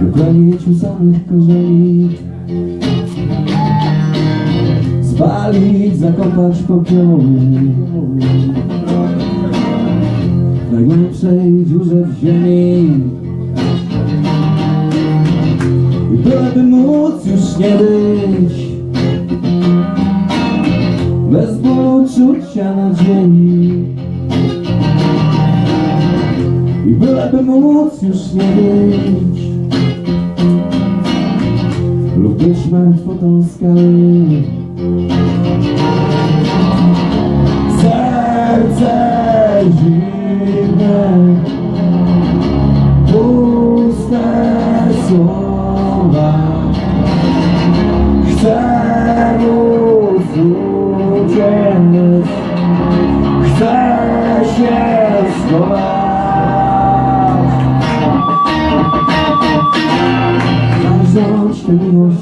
W planieciu samych korzeni. Spalić, zakopać popiołem W najgłębszej dziurze w ziemi. I byleby móc już nie być. Bez bólu czucia nadziei byleby móc już nie być Lub być martwotą skały Serce zimne. Puste słowa. Chcę móc uciec. Chcę się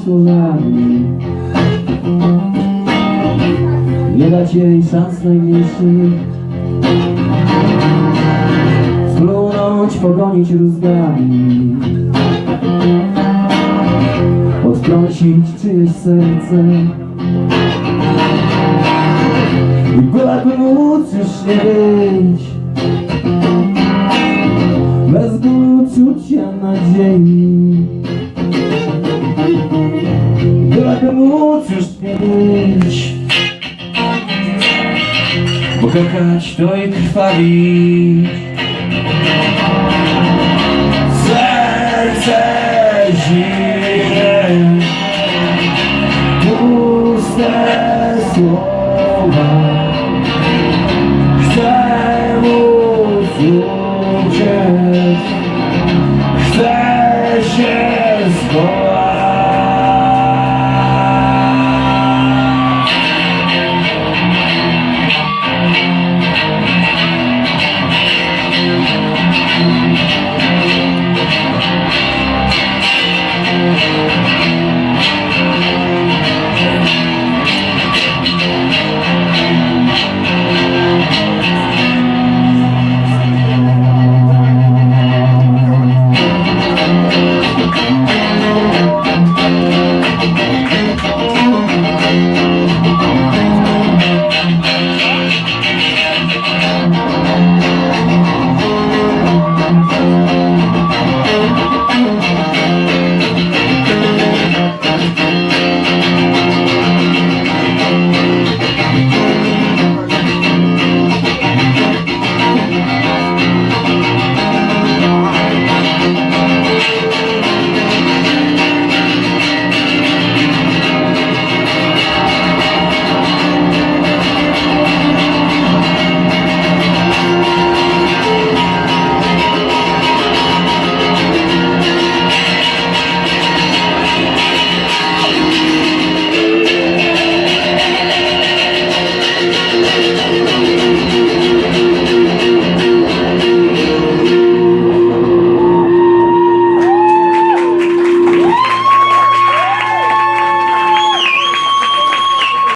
słowami Nie dać jej szans najmniejszych Splunąć, pogonić rózgami. Odtrącić czyjeś serce. I byleby móc już nie być Bez bólu czucia nadziei móc już zmienić Bo kochać to i krwawi Serce zimne. Puste słowa. Chcę móc uciec.